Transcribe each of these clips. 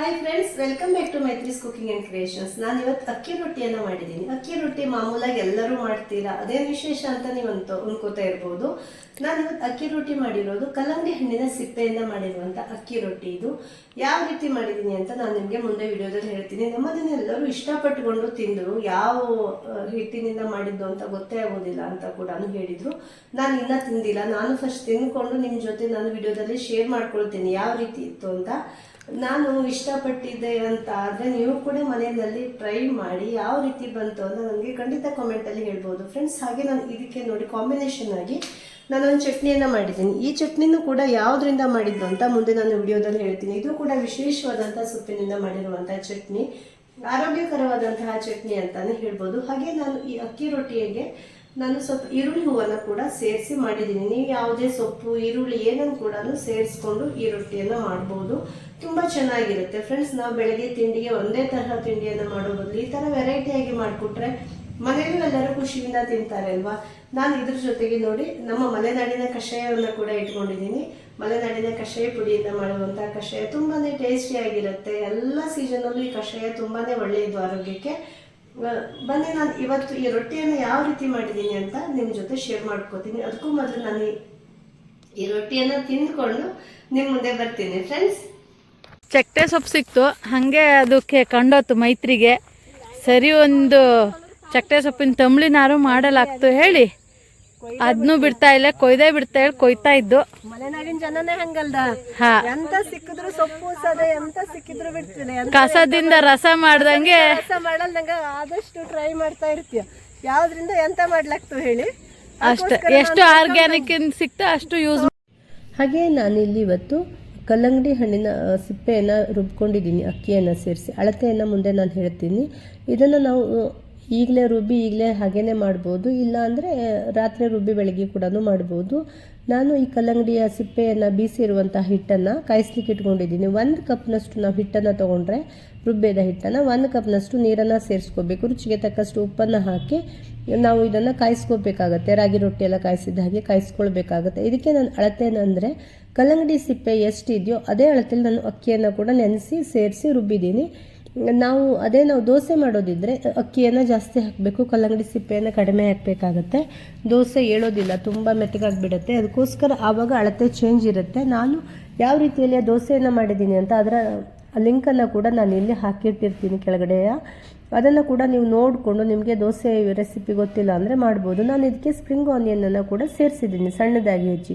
Hi friends welcome back to Maitri's cooking and creations ನಾನು ಇವತ್ತು ಅಕ್ಕಿ ರೊಟ್ಟಿಯನ್ನು ಮಾಡಿದ್ದೀನಿ. ಅಕ್ಕಿ ರೊಟ್ಟಿ ಮಾಮೂಲಾಗಿ ಎಲ್ಲರೂ ಮಾಡ್ತೀರಾ? ಅದೇ ವಿಶೇಷ ಅಂತ ನೀವು ಅಂತ ಅನ್ಕೋತಾ ಇರ್ಬೋದು. ನಾನು ಇವತ್ತು ಅಕ್ಕಿ ರೊಟ್ಟಿ ಮಾಡಿರೋದು ಕಲ್ಲಂಗಡಿ ಹಣ್ಣಿನ ಸಿಪ್ಪೆಯಿಂದ ಮಾಡಿರುವಂಥ ಅಕ್ಕಿ ರೊಟ್ಟಿ ಇದು. ಯಾವ ರೀತಿ ಮಾಡಿದ್ದೀನಿ ಅಂತ ನಾನು ನಿಮಗೆ ಮುಂದೆ ವಿಡಿಯೋದಲ್ಲಿ ಹೇಳ್ತೀನಿ. ನಮ್ಮದನ್ನ ಎಲ್ಲರೂ ಇಷ್ಟಪಟ್ಟುಕೊಂಡು ತಿಂದರು. ಯಾವ ಹಿಟ್ಟಿನಿಂದ ಮಾಡಿದ್ದು ಅಂತ ಗೊತ್ತೇ ಆಗೋದಿಲ್ಲ ಅಂತ ಕೂಡ ಹೇಳಿದ್ರು. ನಾನು ಇನ್ನ ತಿಂದಿಲ್ಲ. ನಾನು ಫಸ್ಟ್ ತಿಂದ್ಕೊಂಡು ನಿಮ್ಮ ಜೊತೆ ನಾನು ವಿಡಿಯೋದಲ್ಲಿ ಶೇರ್ ಮಾಡ್ಕೊಳ್ತೀನಿ. ಯಾವ ರೀತಿ ಇತ್ತು ಅಂತ. ನಾನು ಇಷ್ಟಪಟ್ಟಿದ್ದೆ ಅಂತ ಆದರೆ ನೀವು ಕೂಡ ಮನೆಯಲ್ಲಿ ಟ್ರೈ ಮಾಡಿ ಯಾವ ರೀತಿ ಬಂತು ಅಂತ ನನಗೆ ಖಂಡಿತ ಕಾಮೆಂಟಲ್ಲಿ ಹೇಳ್ಬೋದು. ಫ್ರೆಂಡ್ಸ್ ಹಾಗೆ ನಾನು ಇದಕ್ಕೆ ನೋಡಿ ಕಾಂಬಿನೇಷನ್ ಆಗಿ ನಾನೊಂದು ಚಟ್ನಿಯನ್ನು ಮಾಡಿದ್ದೀನಿ. ಈ ಚಟ್ನಿನೂ ಕೂಡ ಯಾವುದರಿಂದ ಮಾಡಿದ್ದು ಅಂತ ಮುಂದೆ ನಾನು ವಿಡಿಯೋದಲ್ಲಿ ಹೇಳ್ತೀನಿ. ಇದು ಕೂಡ ವಿಶೇಷವಾದಂಥ ಸೊಪ್ಪಿನಿಂದ ಮಾಡಿರುವಂಥ ಚಟ್ನಿ, ಆರೋಗ್ಯಕರವಾದಂತಹ ಚಟ್ನಿ ಅಂತಾನೆ ಹೇಳ್ಬೋದು. ಹಾಗೆ ನಾನು ಈ ಅಕ್ಕಿ ರೊಟ್ಟಿಗೆ ನಾನು ಸ್ವಲ್ಪ ಈರುಳ್ಳಿ ಹೂವನ್ನು ಕೂಡ ಸೇರಿಸಿ ಮಾಡಿದ್ದೀನಿ. ನೀವು ಯಾವುದೇ ಸೊಪ್ಪು, ಈರುಳ್ಳಿ ಏನನ್ನು ಕೂಡ ಸೇರಿಸ್ಕೊಂಡು ಈ ರೊಟ್ಟಿಯನ್ನು ಮಾಡ್ಬೋದು. ತುಂಬ ಚೆನ್ನಾಗಿರುತ್ತೆ. ಫ್ರೆಂಡ್ಸ್, ನಾವು ಬೆಳಗ್ಗೆ ತಿಂಡಿಗೆ ಒಂದೇ ತರಹ ತಿಂಡಿಯನ್ನು ಮಾಡೋ ಬದಲು ಈ ಥರ ವೆರೈಟಿಯಾಗಿ ಮಾಡಿಕೊಟ್ರೆ ಮನೆಯಲ್ಲೂ ಎಲ್ಲರೂ ಖುಷಿಯಿಂದ ತಿಂತಾರೆ ಅಲ್ವಾ? ನಾನು ಇದ್ರ ಜೊತೆಗೆ ನೋಡಿ ನಮ್ಮ ಮಲೆನಾಡಿನ ಕಷಾಯವನ್ನು ಕೂಡ ಇಟ್ಕೊಂಡಿದ್ದೀನಿ. ಮಲೆನಾಡಿನ ಕಷಾಯ ಪುಡಿಯಿಂದ ಮಾಡುವಂಥ ಕಷಾಯ ತುಂಬಾ ಟೇಸ್ಟಿಯಾಗಿರುತ್ತೆ ಎಲ್ಲ ಸೀಸನಲ್ಲೂ ಈ ಕಷಾಯ ತುಂಬಾ ಒಳ್ಳೆಯದು ಆರೋಗ್ಯಕ್ಕೆ. ಬನ್ನಿ, ನಾನು ಇವತ್ತು ಈ ರೊಟ್ಟಿಯನ್ನು ಯಾವ ರೀತಿ ಮಾಡಿದ್ದೀನಿ ಅಂತ ನಿಮ್ಮ ಜೊತೆ ಶೇರ್ ಮಾಡ್ಕೋತೀನಿ. ಅದಕ್ಕೂ ಮೊದಲು ನಾನು ಈ- ರೊಟ್ಟಿಯನ್ನು ತಿಂದ್ಕೊಂಡು ನಿಮ್ಮ ಮುಂದೆ ಬರ್ತೀನಿ ಫ್ರೆಂಡ್ಸ್ ಚಟ್ಟೆ ಸೊಪ್ಪು ಸಿಕ್ತು. ಹಾಗೆ ಅದಕ್ಕೆ ಕಂಡೋತು ಮೈತ್ರಿಗೆ. ಸರಿ, ಒಂದು ಚಟ್ಟೆ ಸೊಪ್ಪಿನ ತಂಬ್ಳಿನಾರು ಮಾಡಲಾಗ್ತು. ಹೇಳಿ. ಅದನ್ನೂ ಬಿಡ್ತಾ ಇಲ್ಲ ಕೊಯ್ದೇ ಬಿಡ್ತಾ ಹೇಳಿ ಕೊಯ್ತಾ ಇದ್ದು. ಮಲೆನಾಡಿನ ಜನನೇ ಹಂಗಲ್ದ? ಎಂತ ಸಿಕ್ಕಿದ್ರು ಸೊಪ್ಪು ಸದೆ ಎಂತ ಸಿಕ್ಕಿದ್ರು ಬಿಡ್ತೀನಿ ಕಸದಿಂದ ರಸ ಮಾಡ್ದಂಗೆ ರಸ ಮಾಡಲ್ ನಂಗೆ ಆದಷ್ಟು ಟ್ರೈ ಮಾಡ್ತಾ ಇರ್ತೀಯ. ಯಾವ್ದ್ರಿಂದ ಎಂತ ಮಾಡ್ಲಾಗ್ತು ಹೇಳಿ. ಅಷ್ಟೇ. ಎಷ್ಟು ಆರ್ಗ್ಯಾನಿಕ್ ಸಿಕ್ತ ಅಷ್ಟು ಯೂಸ್ ಹಾಗೆ ನಾನಿಲ್ಲಿ ಇವತ್ತು ಕಲ್ಲಂಗಡಿ ಹಣ್ಣಿನ ಸಿಪ್ಪೆಯನ್ನು ರುಬ್ಕೊಂಡಿದ್ದೀನಿ ಅಕ್ಕಿಯನ್ನು ಸೇರಿಸಿ. ಅಳತೆಯನ್ನು ಮುಂದೆ ನಾನು ಹೇಳ್ತೀನಿ. ಇದನ್ನು ನಾವು ಈಗಲೇ ರುಬ್ಬಿ ಈಗಲೇ ಹಾಗೇನೆ ಮಾಡ್ಬೋದು. ಇಲ್ಲ ಅಂದರೆ ರಾತ್ರಿ ರುಬ್ಬಿ ಬೆಳಗ್ಗೆ ಕೂಡ ಮಾಡ್ಬೋದು. ನಾನು ಈ ಕಲ್ಲಂಗಡಿಯ ಸಿಪ್ಪೆಯನ್ನು ಬೀಸಿರುವಂಥ ಹಿಟ್ಟನ್ನು ಕಾಯಿಸ್ಲಿಕ್ಕೆ ಇಟ್ಕೊಂಡಿದ್ದೀನಿ. ಒಂದು ಕಪ್ನಷ್ಟು ನಾವು ಹಿಟ್ಟನ್ನು ತೊಗೊಂಡ್ರೆ, ರುಬ್ಬೇದ ಹಿಟ್ಟನ್ನು ಒಂದು ಕಪ್ನಷ್ಟು ನೀರನ್ನು ಸೇರಿಸ್ಕೋಬೇಕು. ರುಚಿಗೆ ತಕ್ಕಷ್ಟು ಉಪ್ಪನ್ನು ಹಾಕಿ ನಾವು ಇದನ್ನು ಕಾಯಿಸ್ಕೋಬೇಕಾಗತ್ತೆ. ರಾಗಿ ರೊಟ್ಟಿ ಎಲ್ಲ ಕಾಯಿಸಿದ ಹಾಗೆ ಕಾಯಿಸ್ಕೊಳ್ಬೇಕಾಗತ್ತೆ. ಇದಕ್ಕೆ ನಾನು ಅಳತೆನಂದರೆ ಕಲ್ಲಂಗಡಿ ಸಿಪ್ಪೆ ಎಷ್ಟಿದೆಯೋ ಅದೇ ಅಳತೆಯಲ್ಲಿ ನಾನು ಅಕ್ಕಿಯನ್ನು ಕೂಡ ನೆನೆಸಿ ಸೇರಿಸಿ ರುಬ್ಬಿದ್ದೀನಿ. ನಾವು ಅದೇ ನಾವು ದೋಸೆ ಮಾಡೋದಿದ್ರೆ ಅಕ್ಕಿಯನ್ನು ಜಾಸ್ತಿ ಹಾಕಬೇಕು, ಕಲ್ಲಂಗಡಿ ಸಿಪ್ಪೆಯನ್ನು ಕಡಿಮೆ ಹಾಕಬೇಕಾಗತ್ತೆ. ದೋಸೆ ಏಳೋದಿಲ್ಲ ತುಂಬ ಮೆತ್ತಗಾಗಿಬಿಡತ್ತೆ. ಅದಕ್ಕೋಸ್ಕರ ಆವಾಗ ಅಳತೆ ಚೇಂಜ್ ಇರುತ್ತೆ. ನಾನು ಯಾವ ರೀತಿಯಲ್ಲಿ ಆ ದೋಸೆಯನ್ನು ಮಾಡಿದ್ದೀನಿ ಅಂತ ಅದರ ಲಿಂಕನ್ನು ಕೂಡ ನಾನು ಇಲ್ಲಿ ಹಾಕಿಟ್ಟಿರ್ತೀನಿ ಕೆಳಗಡೆಯ ಅದನ್ನು ಕೂಡ ನೀವು ನೋಡಿಕೊಂಡು ನಿಮಗೆ ದೋಸೆ ರೆಸಿಪಿ ಗೊತ್ತಿಲ್ಲ ಅಂದರೆ ಮಾಡ್ಬೋದು. ನಾನು ಇದಕ್ಕೆ ಸ್ಪ್ರಿಂಗ್ ಆನಿಯನನ್ನು ಕೂಡ ಸೇರಿಸಿದ್ದೀನಿ, ಸಣ್ಣದಾಗಿ ಹೆಚ್ಚಿ.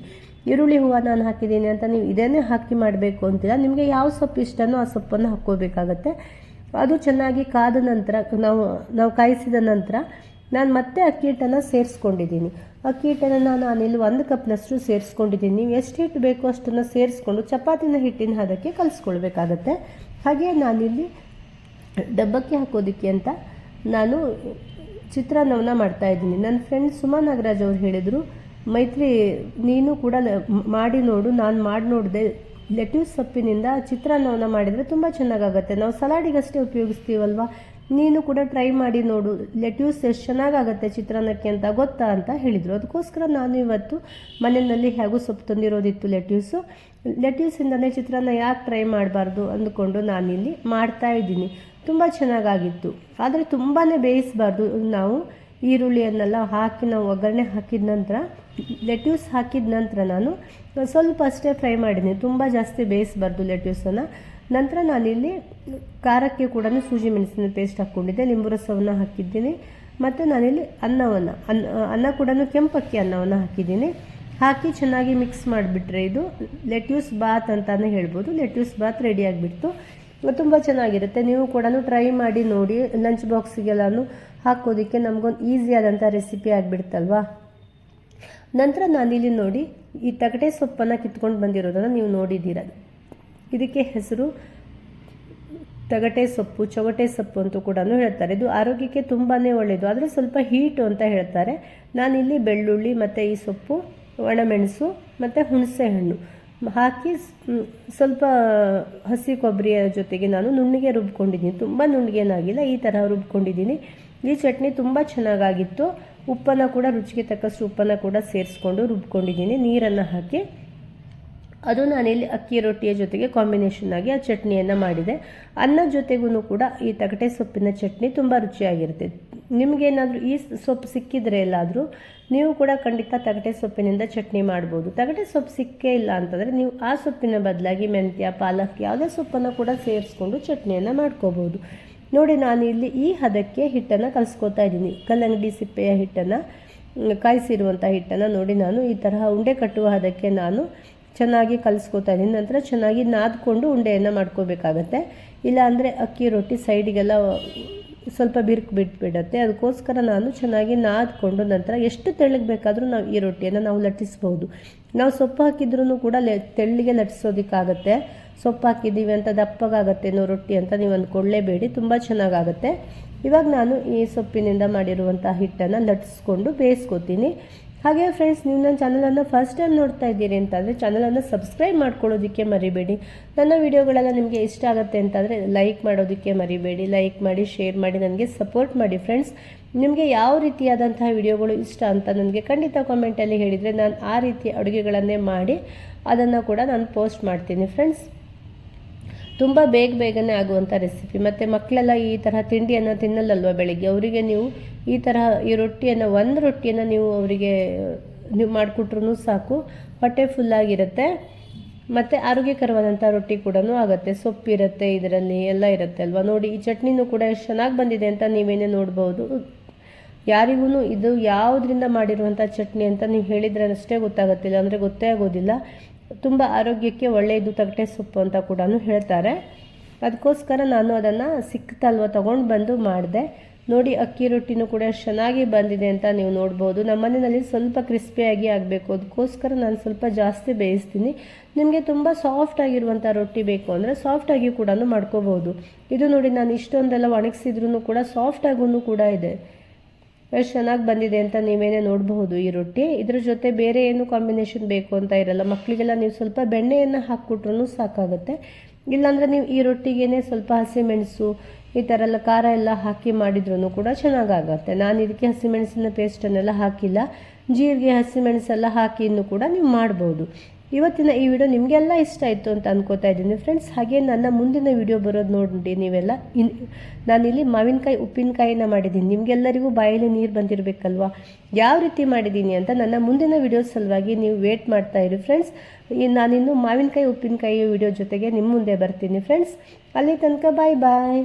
ಈರುಳ್ಳಿ ಹೂವು ನಾನು ಹಾಕಿದ್ದೀನಿ ಅಂತ ನೀವು ಇದನ್ನೇ ಹಾಕಿ ಮಾಡಬೇಕು ಅಂತಿಲ್ಲ ನಿಮಗೆ ಯಾವ ಸೊಪ್ಪು ಇಷ್ಟನೋ ಆ ಸೊಪ್ಪನ್ನು ಹಾಕ್ಕೋಬೇಕಾಗತ್ತೆ. ಅದು ಚೆನ್ನಾಗಿ ಕಾದ ನಂತರ, ನಾವು ನಾವು ಕಾಯಿಸಿದ ನಂತರ ನಾನು ಮತ್ತೆ ಅಕ್ಕಿ ಹಿಟ್ಟನ್ನು ಸೇರಿಸ್ಕೊಂಡಿದ್ದೀನಿ. ಅಕ್ಕಿ ಹಿಟ್ಟನ್ನು ನಾನು ಇಲ್ಲಿ ಒಂದು ಕಪ್ನಷ್ಟು ಸೇರಿಸ್ಕೊಂಡಿದ್ದೀನಿ. ನೀವು ಎಷ್ಟು ಹಿಟ್ಟು ಬೇಕೋ ಅಷ್ಟನ್ನು ಸೇರಿಸ್ಕೊಂಡು ಚಪಾತಿನ ಹಿಟ್ಟಿನ ಹದಕ್ಕೆ ಕಲಿಸ್ಕೊಳ್ಬೇಕಾಗತ್ತೆ. ಹಾಗೆ ನಾನಿಲ್ಲಿ ಡಬ್ಬಕ್ಕೆ ಹಾಕೋದಕ್ಕೆ ಅಂತ ನಾನು ಚಿತ್ರಾನ್ನವನ್ನು ಮಾಡ್ತಾ ಇದ್ದೀನಿ. ನನ್ನ ಫ್ರೆಂಡ್ ಸುಮಾ ನಾಗರಾಜ್ ಅವ್ರು ಹೇಳಿದರು, ಮೈತ್ರಿ, ನೀನು ಕೂಡ ಮಾಡಿ ನೋಡು, ನಾನು ಮಾಡಿ ನೋಡಿದೆ ಲೆಟ್ಯೂಸ್ ಸೊಪ್ಪಿನಿಂದ ಚಿತ್ರಾನ್ನವನ್ನು ಮಾಡಿದರೆ ತುಂಬ ಚೆನ್ನಾಗಾಗುತ್ತೆ. ನಾವು ಸಲಾಡಿಗಷ್ಟೇ ಉಪಯೋಗಿಸ್ತೀವಲ್ವ? ನೀನು ಕೂಡ ಟ್ರೈ ಮಾಡಿ ನೋಡು. ಲೆಟ್ಯೂಸ್ ಎಷ್ಟು ಚೆನ್ನಾಗಾಗತ್ತೆ ಚಿತ್ರಾನ್ನಕ್ಕೆ ಅಂತ ಗೊತ್ತಾ ಅಂತ ಹೇಳಿದರು. ಅದಕ್ಕೋಸ್ಕರ ನಾನು ಇವತ್ತು ಮನೆಯಲ್ಲಿ ಹೇಗೂ ಸೊಪ್ಪು ತಂದಿರೋದಿತ್ತು ಲೆಟ್ಯೂಸು. ಲೆಟ್ಯೂಸಿಂದನೇ ಚಿತ್ರಾನ್ನ ಯಾಕೆ ಟ್ರೈ ಮಾಡಬಾರ್ದು ಅಂದ್ಕೊಂಡು ನಾನಿಲ್ಲಿ ಮಾಡ್ತಾ ಇದ್ದೀನಿ. ತುಂಬ ಚೆನ್ನಾಗಾಗಿತ್ತು. ಆದರೆ ತುಂಬಾ ಬೇಯಿಸಬಾರ್ದು ನಾವು ಈರುಳ್ಳಿಯನ್ನೆಲ್ಲ ಹಾಕಿ ನಾವು ಒಗ್ಗರಣೆ ಹಾಕಿದ ನಂತರ ಲೆಟ್ಯೂಸ್ ಹಾಕಿದ ನಂತರ ನಾನು ಸ್ವಲ್ಪ ಅಷ್ಟೇ ಫ್ರೈ ಮಾಡಿದ್ದೀನಿ ತುಂಬ ಜಾಸ್ತಿ ಬೇಯಿಸಬಾರ್ದು ಲೆಟ್ಯೂಸನ್ನು ನಂತರ ನಾನಿಲ್ಲಿ ಖಾರಕ್ಕೆ ಕೂಡ ಸೂಜಿ ಮೆಣಸಿನ ಪೇಸ್ಟ್ ಹಾಕ್ಕೊಂಡಿದ್ದೆ. ಲಿಂಬು ರಸವನ್ನು ಹಾಕಿದ್ದೀನಿ. ಮತ್ತು ನಾನಿಲ್ಲಿ ಅನ್ನವನ್ನು, ಅನ್ನ ಅನ್ನ ಕೂಡ ಕೆಂಪಕ್ಕಿ ಅನ್ನವನ್ನು ಹಾಕಿದ್ದೀನಿ. ಹಾಕಿ ಚೆನ್ನಾಗಿ ಮಿಕ್ಸ್ ಮಾಡಿಬಿಟ್ರೆ ಇದು ಲೆಟ್ಯೂಸ್ ಬಾತ್ ಅಂತಲೇ ಹೇಳ್ಬೋದು. ಲೆಟ್ಯೂಸ್ ಬಾತ್ ರೆಡಿ ಆಗಿಬಿಡ್ತು. ತುಂಬ ಚೆನ್ನಾಗಿರುತ್ತೆ. ನೀವು ಕೂಡ ಟ್ರೈ ಮಾಡಿ ನೋಡಿ. ಲಂಚ್ ಬಾಕ್ಸಿಗೆಲ್ಲನೂ ಹಾಕೋದಕ್ಕೆ ನಮಗೊಂದು ಆದಂಥ ರೆಸಿಪಿ ಆಗಿಬಿಡ್ತಲ್ವಾ? ನಂತರ ನಾನಿಲ್ಲಿ ನೋಡಿ ಈ ತಗಟೆ ಸೊಪ್ಪನ್ನು ಕಿತ್ಕೊಂಡು ಬಂದಿರೋದನ್ನು ನೀವು ನೋಡಿದ್ದೀರ. ಇದಕ್ಕೆ ಹೆಸರು ತಗಟೆ ಸೊಪ್ಪು ಚೊಗಟೆ ಸೊಪ್ಪು ಅಂತೂ ಕೂಡ ಹೇಳ್ತಾರೆ. ಇದು ಆರೋಗ್ಯಕ್ಕೆ ತುಂಬಾ ಒಳ್ಳೆಯದು ಆದರೆ ಸ್ವಲ್ಪ ಹೀಟು ಅಂತ ಹೇಳ್ತಾರೆ. ನಾನಿಲ್ಲಿ ಬೆಳ್ಳುಳ್ಳಿ ಮತ್ತು ಈ ಸೊಪ್ಪು, ಒಣಮೆಣಸು ಮತ್ತು ಹುಣಸೆಹಣ್ಣು ಹಾಕಿ ಸ್ವಲ್ಪ ಹಸಿ ಕೊಬ್ಬರಿಯ ಜೊತೆಗೆ ನಾನು ನುಣ್ಣಗೆ ರುಬ್ಕೊಂಡಿದ್ದೀನಿ. ತುಂಬ ನುಣ್ಣಿಗೇನಾಗಿಲ್ಲ ಈ ಥರ ರುಬ್ಕೊಂಡಿದ್ದೀನಿ. ಈ ಚಟ್ನಿ ತುಂಬ ಚೆನ್ನಾಗಾಗಿತ್ತು. ಉಪ್ಪನ್ನು ಕೂಡ ರುಚಿಗೆ ತಕ್ಕಷ್ಟು ಉಪ್ಪನ್ನು ಕೂಡ ಸೇರಿಸ್ಕೊಂಡು ರುಬ್ಕೊಂಡಿದ್ದೀನಿ. ನೀರನ್ನು ಹಾಕಿ. ಅದು ನಾನಿಲ್ಲಿ ಅಕ್ಕಿ ರೊಟ್ಟಿಯ ಜೊತೆಗೆ ಕಾಂಬಿನೇಷನ್ ಆಗಿ ಆ ಚಟ್ನಿಯನ್ನು ಮಾಡಿದೆ. ಅನ್ನ ಜೊತೆಗೂ ಕೂಡ ಈ ತಗಟೆ ಸೊಪ್ಪಿನ ಚಟ್ನಿ ತುಂಬ ರುಚಿಯಾಗಿರುತ್ತೆ. ನಿಮಗೇನಾದರೂ ಈ ಸೊಪ್ಪು ಸಿಕ್ಕಿದ್ರೆ ಎಲ್ಲಾದರೂ ನೀವು ಕೂಡ ಖಂಡಿತ ತಗಟೆ ಸೊಪ್ಪಿನಿಂದ ಚಟ್ನಿ ಮಾಡ್ಬೋದು. ತಗಟೆ ಸೊಪ್ಪು ಸಿಕ್ಕೇ ಇಲ್ಲ ಅಂತಂದರೆ ನೀವು ಆ ಸೊಪ್ಪಿನ ಬದಲಾಗಿ ಮೆಂತ್ಯ, ಪಾಲಕ್ ಯಾವುದೇ ಸೊಪ್ಪನ್ನು ಕೂಡ ಸೇರಿಸ್ಕೊಂಡು ಚಟ್ನಿಯನ್ನು ಮಾಡ್ಕೋಬೋದು. ನೋಡಿ, ನಾನು ಇಲ್ಲಿ ಈ ಹದಕ್ಕೆ ಹಿಟ್ಟನ್ನು ಕಲಿಸ್ಕೊತಾ ಇದ್ದೀನಿ. ಕಲ್ಲಂಗಡಿ ಸಿಪ್ಪೆಯ ಹಿಟ್ಟನ್ನು ಕಾಯಿಸಿರುವಂಥ ಹಿಟ್ಟನ್ನು ನೋಡಿ, ನಾನು ಈ ತರಹ ಉಂಡೆ ಕಟ್ಟುವ ಹದಕ್ಕೆ ನಾನು ಚೆನ್ನಾಗಿ ಕಲಿಸ್ಕೊತಾ ಇದ್ದೀನಿ. ನಂತರ ಚೆನ್ನಾಗಿ ನಾದ್ಕೊಂಡು ಉಂಡೆಯನ್ನು ಮಾಡ್ಕೋಬೇಕಾಗತ್ತೆ. ಇಲ್ಲಾಂದರೆ ಅಕ್ಕಿ ರೊಟ್ಟಿ ಸೈಡಿಗೆಲ್ಲ ಸ್ವಲ್ಪ ಬಿರುಕು ಬಿಟ್ಬಿಡತ್ತೆ. ಅದಕ್ಕೋಸ್ಕರ ನಾನು ಚೆನ್ನಾಗಿ ನಾದ್ಕೊಂಡು ನಂತರ ಎಷ್ಟು ತೆಳ್ಳಗೆ ಬೇಕಾದರೂ ನಾವು ಈ ರೊಟ್ಟಿಯನ್ನು ನಾವು ಲಟ್ಟಿಸ್ಬೋದು ನಾವು ಸೊಪ್ಪು ಹಾಕಿದ್ರೂ ಕೂಡ ಲೆ, ತೆಳ್ಳಿಗೆ ಲಟ್ಟಿಸೋದಕ್ಕಾಗತ್ತೆ. ಸೊಪ್ಪು ಹಾಕಿದ್ದೀವಿ ಅಂತ ದಪ್ಪಗಾಗತ್ತೇನೋ ರೊಟ್ಟಿ ಅಂತ ನೀವು ಅಂದ್ಕೊಳ್ಳೇಬೇಡಿ, ತುಂಬ ಚೆನ್ನಾಗಾಗತ್ತೆ. ಇವಾಗ ನಾನು ಈ ಸೊಪ್ಪಿನಿಂದ ಮಾಡಿರುವಂಥ ಹಿಟ್ಟನ್ನು ಲಟ್ಸ್ಕೊಂಡು ಬೇಯಿಸ್ಕೊತೀನಿ. ಹಾಗೆ ಫ್ರೆಂಡ್ಸ್ ನೀವು ನನ್ನ ಚಾನಲನ್ನು ಫಸ್ಟ್ ಟೈಮ್ ನೋಡ್ತಾ ಇದ್ದೀರಿ ಅಂತಂದರೆ ಚಾನಲನ್ನು ಸಬ್ಸ್ಕ್ರೈಬ್ ಮಾಡ್ಕೊಳ್ಳೋದಕ್ಕೆ ಮರಿಬೇಡಿ. ನನ್ನ ವಿಡಿಯೋಗಳೆಲ್ಲ ನಿಮಗೆ ಇಷ್ಟ ಆಗುತ್ತೆ ಅಂತಂದರೆ ಲೈಕ್ ಮಾಡೋದಕ್ಕೆ ಮರಿಬೇಡಿ ಲೈಕ್ ಮಾಡಿ ಶೇರ್ ಮಾಡಿ, ನನಗೆ ಸಪೋರ್ಟ್ ಮಾಡಿ ಫ್ರೆಂಡ್ಸ್ ನಿಮಗೆ ಯಾವ ರೀತಿಯಾದಂತಹ ವಿಡಿಯೋಗಳು ಇಷ್ಟ ಅಂತ ನನಗೆ ಖಂಡಿತ ಕಾಮೆಂಟಲ್ಲಿ ಹೇಳಿದರೆ ನಾನು ಆ ರೀತಿಯ ಅಡುಗೆಗಳನ್ನೇ ಮಾಡಿ ಅದನ್ನು ಕೂಡ ನಾನು ಪೋಸ್ಟ್ ಮಾಡ್ತೀನಿ ಫ್ರೆಂಡ್ಸ್ ತುಂಬ ಬೇಗ ಬೇಗನೆ ಆಗುವಂಥ ರೆಸಿಪಿ ಮತ್ತು ಮಕ್ಕಳೆಲ್ಲ ಈ ತರಹ ತಿಂಡಿಯನ್ನು ತಿನ್ನಲ್ಲಲ್ವ ಬೆಳಿಗ್ಗೆ? ಅವರಿಗೆ ನೀವು ಈ ತರಹ ಈ ರೊಟ್ಟಿಯನ್ನು, ಒಂದು ರೊಟ್ಟಿಯನ್ನು ನೀವು ಅವರಿಗೆ, ನೀವು ಮಾಡಿಕೊಟ್ರು ಸಾಕು. ಹೊಟ್ಟೆ ಫುಲ್ಲಾಗಿರುತ್ತೆ ಮತ್ತು ಆರೋಗ್ಯಕರವಾದಂಥ ರೊಟ್ಟಿ ಕೂಡ ಆಗುತ್ತೆ. ಸೊಪ್ಪಿರುತ್ತೆ, ಇದರಲ್ಲಿ ಎಲ್ಲ ಇರುತ್ತೆ ಅಲ್ವಾ? ನೋಡಿ, ಈ ಚಟ್ನಿನೂ ಕೂಡ ಎಷ್ಟು ಚೆನ್ನಾಗಿ ಬಂದಿದೆ ಅಂತ ನೀವೇನೇ ನೋಡ್ಬೋದು. ಯಾರಿಗೂ ಇದು ಯಾವುದರಿಂದ ಮಾಡಿರುವಂಥ ಚಟ್ನಿ ಅಂತ ನೀವು ಹೇಳಿದ್ರೆ ಅಷ್ಟೇ ಗೊತ್ತಾಗತ್ತಿಲ್ಲ. ಅಂದರೆ ಗೊತ್ತೇ ಆಗೋದಿಲ್ಲ. ತುಂಬ ಆರೋಗ್ಯಕ್ಕೆ ಒಳ್ಳೆಯದು ತಗಟೆ ಸೊಪ್ಪು ಅಂತ ಕೂಡ ಹೇಳ್ತಾರೆ. ಅದಕ್ಕೋಸ್ಕರ ನಾನು ಅದನ್ನು ಸಿಕ್ತಲ್ವ ತೊಗೊಂಡು ಬಂದು ಮಾಡಿದೆ. ನೋಡಿ ಅಕ್ಕಿ ರೊಟ್ಟಿನೂ ಕೂಡ ಚೆನ್ನಾಗಿ ಬಂದಿದೆ ಅಂತ ನೀವು ನೋಡ್ಬೋದು. ನಮ್ಮ ಮನೆಯಲ್ಲಿ ಸ್ವಲ್ಪ ಕ್ರಿಸ್ಪಿಯಾಗಿ ಆಗಬೇಕು. ಅದಕ್ಕೋಸ್ಕರ ನಾನು ಸ್ವಲ್ಪ ಜಾಸ್ತಿ ಬೇಯಿಸ್ತೀನಿ. ನಿಮಗೆ ತುಂಬ ಸಾಫ್ಟ್ ಆಗಿರುವಂಥ ರೊಟ್ಟಿ ಬೇಕು ಅಂದರೆ ಸಾಫ್ಟಾಗಿ ಕೂಡ ಮಾಡ್ಕೋಬೋದು ಇದು ನೋಡಿ ನಾನು ಇಷ್ಟೊಂದೆಲ್ಲ ಒಣಗಿಸಿದ್ರೂ ಕೂಡ ಸಾಫ್ಟಾಗೂ ಕೂಡ ಇದೆ. ಎಷ್ಟು ಚೆನ್ನಾಗಿ ಬಂದಿದೆ ಅಂತ ನೀವೇನೇ ನೋಡಬಹುದು ಈ ರೊಟ್ಟಿ. ಇದ್ರ ಜೊತೆ ಬೇರೆ ಏನು ಕಾಂಬಿನೇಷನ್ ಬೇಕು ಅಂತ ಇರಲ್ಲ. ಮಕ್ಕಳಿಗೆಲ್ಲ ನೀವು ಸ್ವಲ್ಪ ಬೆಣ್ಣೆಯನ್ನು ಹಾಕ್ಕೊಟ್ರು ಸಾಕಾಗುತ್ತೆ. ಇಲ್ಲಾಂದರೆ ನೀವು ಈ ರೊಟ್ಟಿಗೇನೆ ಸ್ವಲ್ಪ ಹಸಿಮೆಣಸು ಈ ಥರ ಎಲ್ಲ ಖಾರ ಎಲ್ಲ ಹಾಕಿ ಮಾಡಿದ್ರೂ ಕೂಡ ಚೆನ್ನಾಗಾಗತ್ತೆ. ನಾನು ಇದಕ್ಕೆ ಹಸಿಮೆಣಸಿನ ಪೇಸ್ಟನ್ನೆಲ್ಲ ಹಾಕಿಲ್ಲ. ಜೀರಿಗೆ ಹಸಿಮೆಣಸೆಲ್ಲ ಹಾಕಿ ಇನ್ನು ಕೂಡ ನೀವು ಮಾಡ್ಬೋದು. ಇವತ್ತಿನ ಈ ವಿಡಿಯೋ ನಿಮಗೆಲ್ಲ ಇಷ್ಟ ಆಯಿತು ಅಂತ ಅನ್ಕೋತಾ ಇದ್ದೀನಿ. ಫ್ರೆಂಡ್ಸ್ ಹಾಗೆ ನನ್ನ ಮುಂದಿನ ವಿಡಿಯೋ ಬರೋದು ನೋಡಿ ನೀವೆಲ್ಲ. ಇನ್ ನಾನಿಲ್ಲಿ ಮಾವಿನಕಾಯಿ ಉಪ್ಪಿನಕಾಯಿನ ಮಾಡಿದ್ದೀನಿ. ನಿಮಗೆಲ್ಲರಿಗೂ ಬಾಯಲ್ಲಿ ನೀರು ಬಂದಿರಬೇಕಲ್ವಾ? ಯಾವ ರೀತಿ ಮಾಡಿದ್ದೀನಿ ಅಂತ ನನ್ನ ಮುಂದಿನ ವಿಡಿಯೋ ಸಲುವಾಗಿ ನೀವು ವೇಟ್ ಮಾಡ್ತಾ ಇರಿ. ಫ್ರೆಂಡ್ಸ್ ನಾನಿನ್ನು ಮಾವಿನಕಾಯಿ, ಉಪ್ಪಿನಕಾಯಿ ವಿಡಿಯೋ ಜೊತೆಗೆ ನಿಮ್ಮ ಮುಂದೆ ಬರ್ತೀನಿ. ಫ್ರೆಂಡ್ಸ್ ಅಲ್ಲಿ ತನಕ ಬಾಯ್ ಬಾಯ್